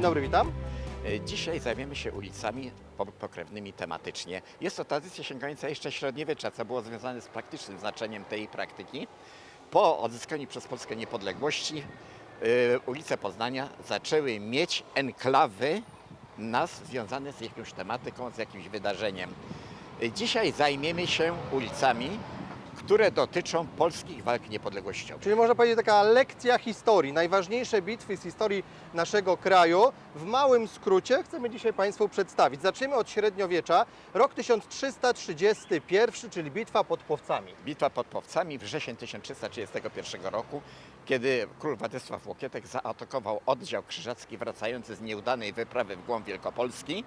Dzień dobry, witam. E, Dzisiaj zajmiemy się ulicami po- pokrewnymi tematycznie. Jest to tradycja sięgająca jeszcze średniowiecza, co było związane z praktycznym znaczeniem tej praktyki. Po odzyskaniu przez Polskę niepodległości e, ulice Poznania zaczęły mieć enklawy nas związane z jakąś tematyką, z jakimś wydarzeniem. E, Dzisiaj zajmiemy się ulicami, które dotyczą polskich walk niepodległościowych. Czyli można powiedzieć taka lekcja historii, najważniejsze bitwy z historii naszego kraju. W małym skrócie chcemy dzisiaj Państwu przedstawić. Zaczniemy od średniowiecza, rok 1331, czyli bitwa pod Płowcami. Bitwa pod Płowcami, wrzesień 1331 roku, kiedy król Władysław Łokietek zaatakował oddział krzyżacki wracający z nieudanej wyprawy w głąb Wielkopolski.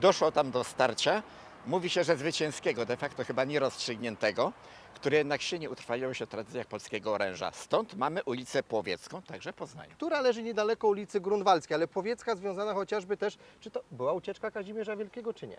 Doszło tam do starcia, mówi się, że zwycięskiego, de facto chyba nierozstrzygniętego, które jednak się nie utrwaliło się w tradycjach polskiego oręża. Stąd mamy ulicę Płowiecką, także Poznaniu. która leży niedaleko ulicy Grunwaldzkiej, ale Powiecka związana chociażby też, czy to była ucieczka Kazimierza Wielkiego, czy nie?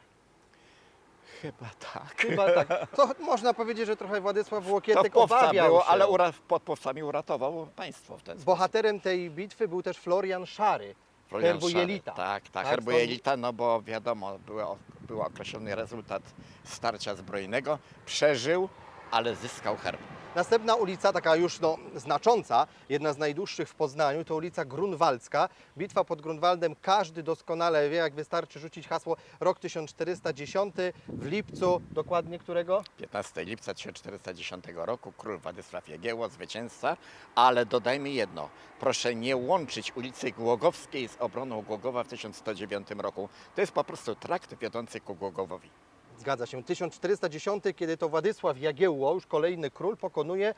Chyba tak. Chyba tak. To można powiedzieć, że trochę Władysław To Łokietek obawiał było, się. ale ura, pod Płowcami uratował państwo w ten sposób. Bohaterem tej bitwy był też Florian Szary, Florian herbu Szary. Jelita. Tak, tak, Tak, herbu stąd- Jelita, no bo wiadomo, było, był określony rezultat starcia zbrojnego. Przeżył, ale zyskał herb. Następna ulica, taka już no, znacząca, jedna z najdłuższych w Poznaniu, to ulica Grunwaldzka. Bitwa pod Grunwaldem każdy doskonale wie, jak wystarczy rzucić hasło rok 1410 w lipcu, dokładnie którego? 15 lipca 1410 roku król Władysław Jagiełło, zwycięzca, ale dodajmy jedno, proszę nie łączyć ulicy Głogowskiej z obroną Głogowa w 1109 roku. To jest po prostu trakt wiodący ku Głogowowi. Zgadza się, 1410, kiedy to Władysław Jagiełło, już kolejny król, pokonuje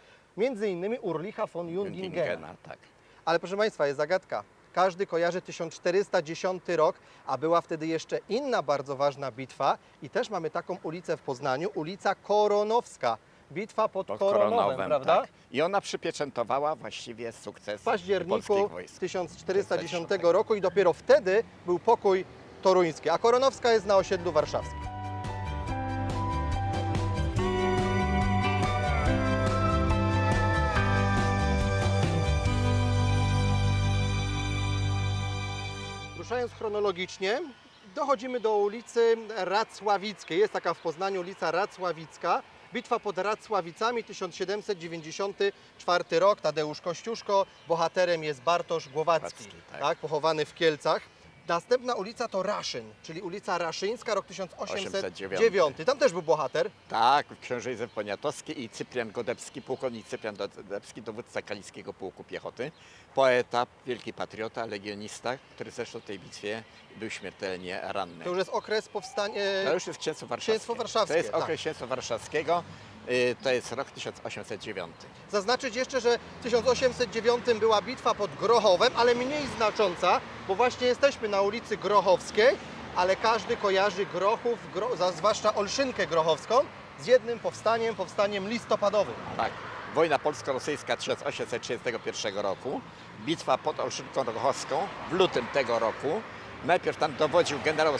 innymi Urlicha von Jungingena. Tak. Ale proszę Państwa, jest zagadka. Każdy kojarzy 1410 rok, a była wtedy jeszcze inna bardzo ważna bitwa i też mamy taką ulicę w Poznaniu, ulica Koronowska. Bitwa pod, Pod Koronowem, Koronowem, prawda? tak. I ona przypieczętowała właściwie sukces W październiku polskich wojsk. 1410 roku i dopiero wtedy był pokój toruński, a Koronowska jest na osiedlu warszawskim. Chronologicznie, dochodzimy do ulicy Racławickiej. Jest taka w Poznaniu ulica Racławicka. Bitwa pod Racławicami 1794 rok. Tadeusz Kościuszko. Bohaterem jest Bartosz Głowacki, Głowacki, tak. tak. pochowany w Kielcach. Następna ulica to Raszyn, czyli ulica Raszyńska, rok 1809. 809. Tam też był bohater. Tak, książę Józef Poniatowski i Cyprian Godebski, pułkownik Cyprian Godebski, dowódca Kaliskiego Pułku Piechoty. Poeta, wielki patriota, legionista, który zresztą w tej bitwie był śmiertelnie ranny. To już jest okres powstania. To już jest księstwo warszawskie. Księstwo warszawskie, To jest tak. okres księstwa warszawskiego, to jest rok 1809. Zaznaczyć jeszcze, że w 1809 była bitwa pod Grochowem, ale mniej znacząca, bo właśnie jesteśmy na ulicy Grochowskiej, ale każdy kojarzy Grochów, gro, za- zwłaszcza Olszynkę Grochowską, z jednym powstaniem, powstaniem listopadowym. Tak. Wojna polsko-rosyjska 1831 roku, bitwa pod Olszynką Rochowską w lutym tego roku. Najpierw tam dowodził generał y,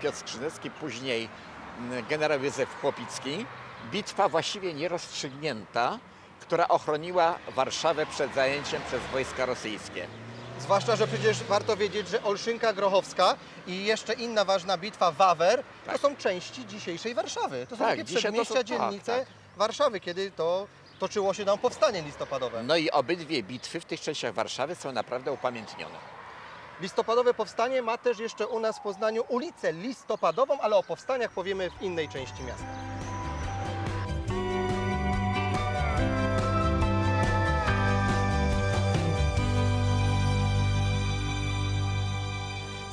Piotr Skrzynecki, później y, generał Józef Chłopicki. Bitwa właściwie nierozstrzygnięta, która ochroniła Warszawę przed zajęciem przez wojska rosyjskie. Zwłaszcza, że przecież warto wiedzieć, że Olszynka Grochowska i jeszcze inna ważna bitwa Wawer Tak. to są części dzisiejszej Warszawy. To są Tak, takie dzisiaj to są- przedmieścia, tak, dzielnice tak. Warszawy, kiedy to toczyło się tam powstanie listopadowe. No i obydwie bitwy w tych częściach Warszawy są naprawdę upamiętnione. Listopadowe powstanie ma też jeszcze u nas w Poznaniu ulicę listopadową, ale o powstaniach powiemy w innej części miasta.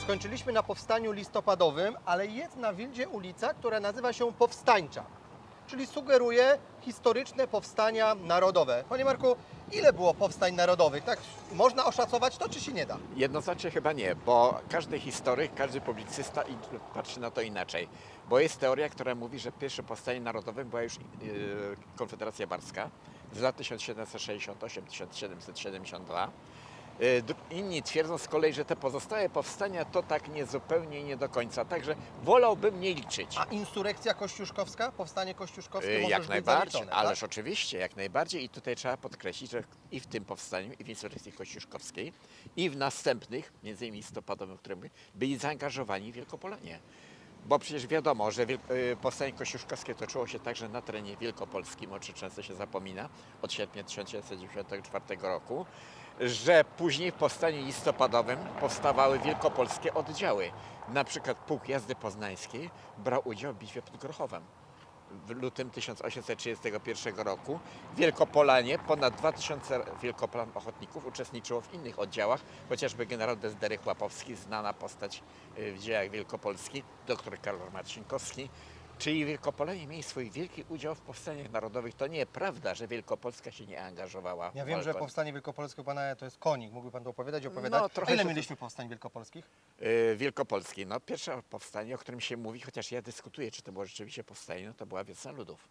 Skończyliśmy na powstaniu listopadowym, ale jest na Wildzie ulica, która nazywa się Powstańcza, czyli sugeruje historyczne powstania narodowe. Panie Marku, ile było powstań narodowych? Tak, można oszacować to, czy się nie da? Jednoznacznie chyba nie, bo każdy historyk, każdy publicysta patrzy na to inaczej. Bo jest teoria, która mówi, że pierwsze powstanie narodowe była już yy, Konfederacja Barska z lat 1768-1772. Y, Inni twierdzą z kolei, że te pozostałe powstania to tak niezupełnie i nie do końca. Także wolałbym nie liczyć. A insurekcja kościuszkowska, powstanie kościuszkowskie Y, może Jak już być najbardziej, zaliczone, ależ tak? oczywiście, jak najbardziej. I tutaj trzeba podkreślić, że i w tym powstaniu, i w insurrekcji kościuszkowskiej, i w następnych, między innymi listopadowym, które były, byli zaangażowani Wielkopolanie. Bo przecież wiadomo, że y, powstanie kościuszkowskie toczyło się także na terenie wielkopolskim, o czym często się zapomina, od sierpnia 1994 roku, że później w powstaniu listopadowym powstawały wielkopolskie oddziały. Na przykład Pułk Jazdy Poznańskiej brał udział w bitwie pod Grochowem w lutym 1831 roku. Wielkopolanie, ponad 2000 Wielkopolan ochotników uczestniczyło w innych oddziałach, chociażby generał Dezdery Chłapowski, znana postać y, w dziejach Wielkopolski, dr Karol Marcinkowski. Czyli Wielkopolanie mieli swój wielki udział w powstaniach narodowych. To nie prawda, że Wielkopolska się nie angażowała. Ja w wiem, że walkę. powstanie wielkopolskie pana to jest konik. Mógłby pan to opowiadać, opowiadać. No, trochę A ile się mieliśmy powstań wielkopolskich? Y, Wielkopolskiej. No, pierwsze powstanie, o którym się mówi, chociaż ja dyskutuję, czy to było rzeczywiście powstanie, no to była wiosna ludów.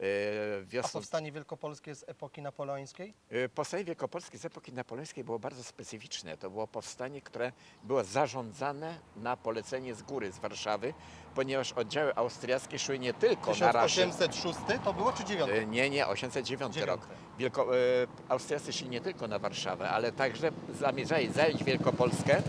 A Wiosną, powstanie wielkopolskie z epoki napoleońskiej? y, powstanie wielkopolskie z epoki napoleońskiej było bardzo specyficzne. To było powstanie, które było zarządzane na polecenie z góry, z Warszawy, ponieważ oddziały austriackie szły nie tylko na raszy. 1806 to było czy 9? Y, Nie, nie, 809 rok. Dziewiąty. Wielko, Austriacy szli nie tylko na Warszawę, ale także zamierzali zająć Wielkopolskę,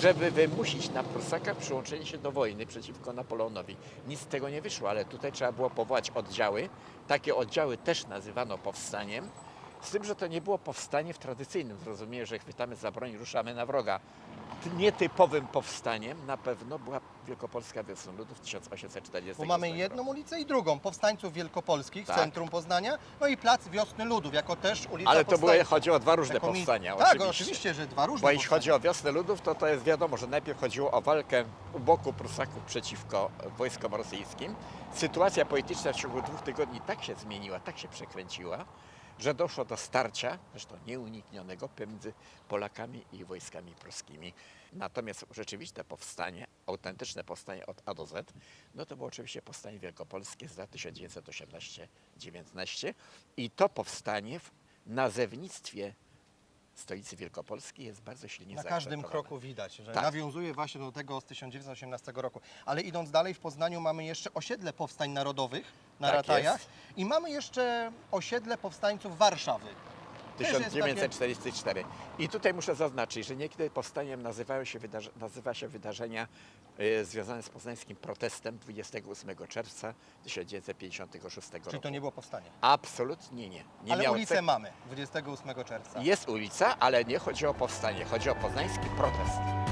żeby wymusić na Prusakach przyłączenie się do wojny przeciwko Napoleonowi. Nic z tego nie wyszło, ale tutaj trzeba było powołać oddziały. Takie oddziały też nazywano powstaniem. Z tym, że to nie było powstanie w tradycyjnym zrozumieniu, że chwytamy za broń, ruszamy na wroga. Nietypowym powstaniem na pewno była Wielkopolska Wiosna Ludów 1840 Bo mamy jedną ulicę i drugą. Powstańców wielkopolskich Tak. centrum Poznania, no i plac Wiosny Ludów, jako też ulica Ale to było, powstańców. chodzi o dwa różne Jako mi- powstania. Tak, oczywiście. oczywiście, że dwa różne Bo jeśli powstania. chodzi o wiosnę ludów, to to jest wiadomo, że najpierw chodziło o walkę u boku Prusaków przeciwko wojskom rosyjskim. Sytuacja polityczna w ciągu dwóch tygodni tak się zmieniła, tak się przekręciła, że doszło do starcia, zresztą nieuniknionego, pomiędzy Polakami i wojskami pruskimi. Natomiast rzeczywiste powstanie, autentyczne powstanie od A do Z, no to było oczywiście powstanie wielkopolskie z lat 1918-19 i to powstanie w nazewnictwie stolicy Wielkopolskiej jest bardzo silnie Na każdym kroku widać, że Tak. nawiązuje właśnie do tego z 1918 roku. Ale idąc dalej, w Poznaniu mamy jeszcze osiedle powstań narodowych na Tak Ratajach jest. i mamy jeszcze osiedle powstańców Warszawy. Też jest 1944. I tutaj muszę zaznaczyć, że niekiedy powstaniem nazywają się nazywa się wydarzenia y, związane z poznańskim protestem 28 czerwca 1956 roku. Czyli to nie było powstanie. Absolutnie nie. nie Ale miało ulicę cech- mamy 28 czerwca. Jest ulica, ale nie chodzi o powstanie, chodzi o poznański protest.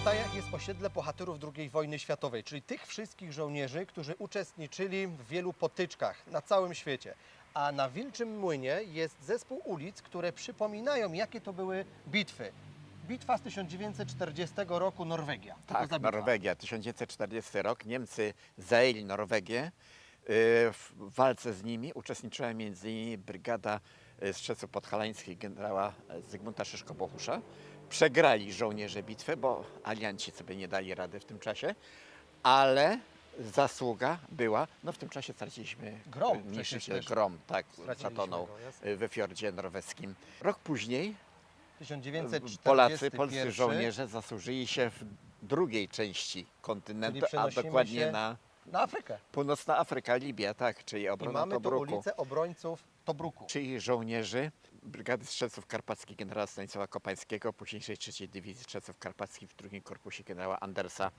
Na Ratajach jest osiedle bohaterów II wojny światowej, czyli tych wszystkich żołnierzy, którzy uczestniczyli w wielu potyczkach na całym świecie. A na Wilczym Młynie jest zespół ulic, które przypominają, jakie to były bitwy. Bitwa z 1940 roku Norwegia. Co to Tak, bitwa? Norwegia, 1940 rok. Niemcy zajęli Norwegię. Y, W walce z nimi uczestniczyła m.in. brygada y, strzelców podhalańskich generała Zygmunta Szyszko-Bohusza. Przegrali żołnierze bitwę, bo alianci sobie nie dali rady w tym czasie, ale zasługa była, no w tym czasie straciliśmy Grom przecież niszczyciel też Grom, tak, straciliśmy zatonął go, jasne. we fiordzie norweskim. Rok później 1941. Polacy, polscy żołnierze zasłużyli się w drugiej części kontynentu, Czyli a przenosimy dokładnie się na Na Afrykę. północna Afryka, Libia, tak, czyli I obrona mamy tu Tobruku. ulicę obrońców Tobruku. Czyli żołnierzy Brygady Strzelców Karpackich generała Stanisława Kopańskiego, późniejszej III Dywizji Strzelców Karpackich w drugim korpusie generała Andersa.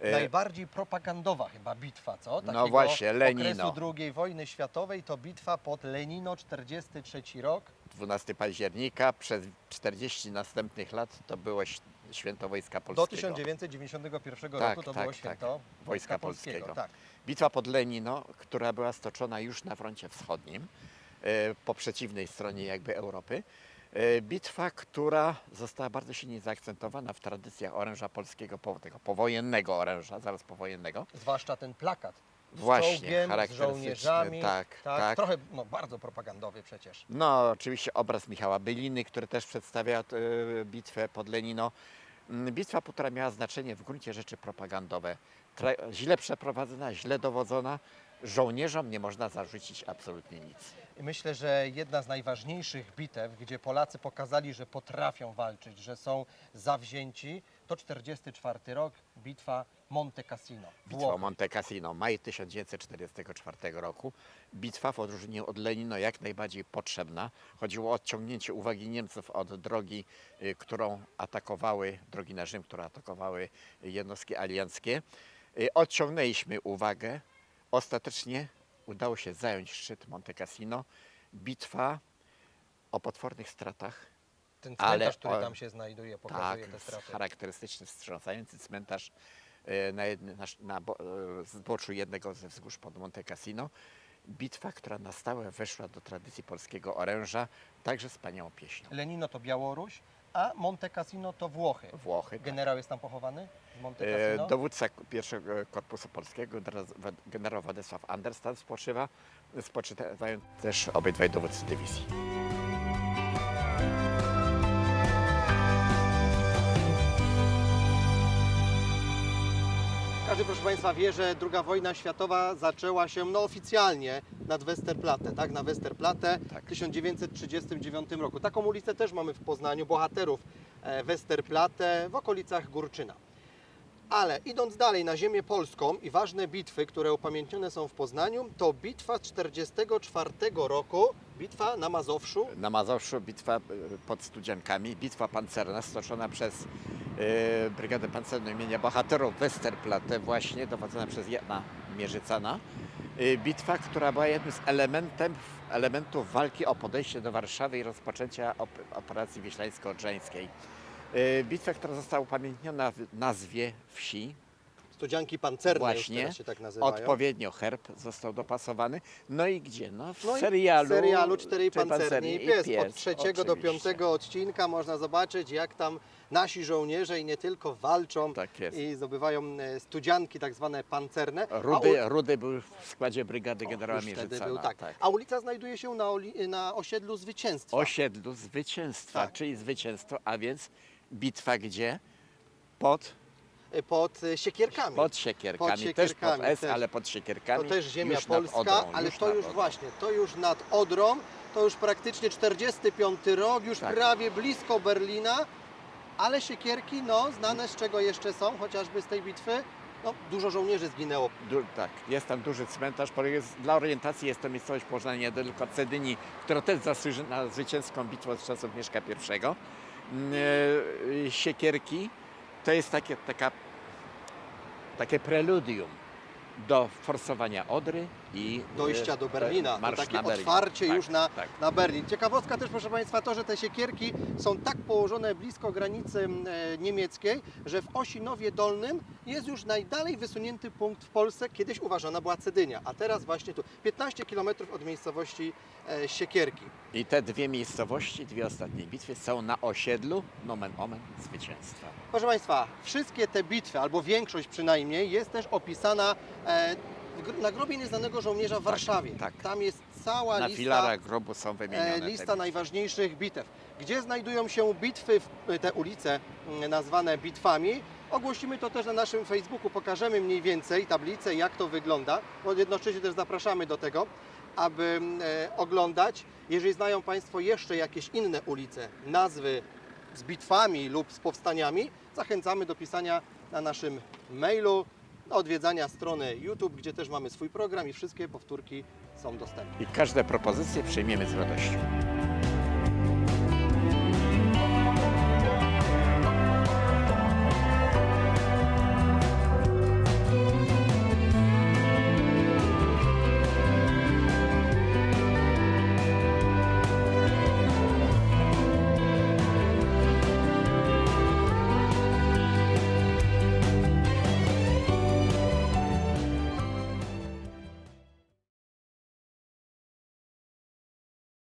E, Najbardziej propagandowa chyba bitwa, co? No Takiego właśnie, Lenino. okresu II wojny światowej to bitwa pod Lenino, 43 rok. 12 października, przez 40 następnych lat to było święto Wojska Do Polskiego. 1991 Tak, roku to tak, było tak. święto Wojska Polskiego. Tak. Bitwa pod Lenino, która była stoczona już na froncie wschodnim, po przeciwnej stronie jakby Europy. E, Bitwa, która została bardzo silnie zaakcentowana w tradycjach oręża polskiego, po- tego powojennego oręża, zaraz powojennego. Zwłaszcza ten plakat. Z Właśnie, czołgiem, z żołnierzami. tak, tak. Trochę no, bardzo propagandowy przecież. No, oczywiście obraz Michała Byliny, który też przedstawia e, bitwę pod Lenino. Mm, Bitwa, która miała znaczenie w gruncie rzeczy propagandowe. tra- źle przeprowadzona, źle dowodzona. Żołnierzom nie można zarzucić absolutnie nic. Myślę, że jedna z najważniejszych bitew, gdzie Polacy pokazali, że potrafią walczyć, że są zawzięci, to 44 rok, bitwa Monte Cassino. Bitwa o Włochy. Monte Cassino, maj 1944 roku. Bitwa w odróżnieniu od Lenino jak najbardziej potrzebna. Chodziło o odciągnięcie uwagi Niemców od drogi, y, którą atakowały, drogi na Rzym, które atakowały jednostki alianckie. Y, Odciągnęliśmy uwagę. Ostatecznie udało się zająć szczyt Monte Cassino. Bitwa o potwornych stratach. Ten ale cmentarz, który o- tam się znajduje, pokazuje Tak, te straty. charakterystyczny, wstrząsający cmentarz e, na, jednym, na, na bo, e, zboczu jednego ze wzgórz pod Monte Cassino. Bitwa, która na stałe weszła do tradycji polskiego oręża, także wspaniałą pieśnią. Lenino to Białoruś, a Monte Cassino to Włochy. Włochy. tak. Generał jest tam pochowany w Monte E? Dowódca pierwszego korpusu polskiego, generał- Władysław Anderstan spoczywa, spoczywają też obydwaj dowódcy dywizji. Każdy, proszę Państwa, wie, że II wojna światowa zaczęła się no, oficjalnie nad Westerplatte, tak? Na Westerplatte Tak. w 1939 roku. Taką ulicę też mamy w Poznaniu, bohaterów e, Westerplatte w okolicach Górczyna. Ale idąc dalej na ziemię polską i ważne bitwy, które upamiętnione są w Poznaniu, to bitwa z 1944 roku, bitwa na Mazowszu, Na Mazowszu bitwa e, pod Studziankami, bitwa pancerna stoczona przez e, Brygadę Pancerną imienia Bohaterów Westerplatte, właśnie dowodzona przez Jana Mierzycana. E, bitwa, która była jednym z elementem, elementów walki o podejście do Warszawy i rozpoczęcia op- operacji wieślańsko-odrzańskiej. E, bitwa, która została upamiętniona w nazwie wsi, pancerne Właśnie. już teraz się tak nazywają. Odpowiednio herb został dopasowany. No i gdzie? No w No i serialu, w serialu Cztery pancerni i pies. Od trzeciego do oczywiście. piątego odcinka można zobaczyć, jak tam nasi żołnierze i nie tylko walczą Tak jest. i zdobywają e, studzianki tak zwane pancerne. A Rudy, Rudy był w składzie brygady generała już wtedy Mierzycana. był, tak. A ulica znajduje się na, oli- na osiedlu Zwycięstwa. Osiedlu zwycięstwa, Tak. czyli zwycięstwo, a więc bitwa gdzie? Pod, pod e, Siekierkami. pod siekierkami, Pod też pod Siekierkami, S, też. ale pod siekierkami. To też ziemia już polska, Odrą, ale to nad już Odrą. właśnie, to już nad Odrą, to już praktycznie 45 rok, już Tak. prawie blisko Berlina, ale siekierki, no, znane z czego jeszcze są, chociażby z tej bitwy, no, dużo żołnierzy zginęło. Du, tak, jest tam duży cmentarz. Jest, dla orientacji jest to miejscowość położona niedaleko Cedyni, która też zasłuży na zwycięską bitwę z czasów Mieszka I. E, Siekierki to jest takie, taka, takie preludium do forsowania Odry i Dojścia e, do Berlina, to marsz takie na Berlin. otwarcie Tak, już na, tak. na Berlin. Ciekawostka też, proszę Państwa, to, że te siekierki są tak położone blisko granicy e, niemieckiej, że w Osinowie Dolnym jest już najdalej wysunięty punkt w Polsce. Kiedyś uważana była Cedynia, a teraz właśnie tu, 15 km od miejscowości e, Siekierki. I te dwie miejscowości, dwie ostatnie bitwy są na osiedlu, nomen omen, zwycięstwa. Proszę Państwa, wszystkie te bitwy, albo większość przynajmniej, jest też opisana na grobie nieznanego żołnierza w Warszawie. tak. Tam jest cała Na lista, filarach grobu są wymienione e, te lista najważniejszych bitew. Gdzie znajdują się bitwy, w- te ulice mm, nazwane bitwami, ogłosimy to też na naszym Facebooku, pokażemy mniej więcej tablicę, jak to wygląda, bo jednocześnie też zapraszamy do tego, aby e, oglądać. Jeżeli znają Państwo jeszcze jakieś inne ulice, nazwy z bitwami lub z powstaniami, zachęcamy do pisania na naszym mailu, odwiedzania strony YouTube, gdzie też mamy swój program i wszystkie powtórki są dostępne. I każde propozycje przyjmiemy z radością.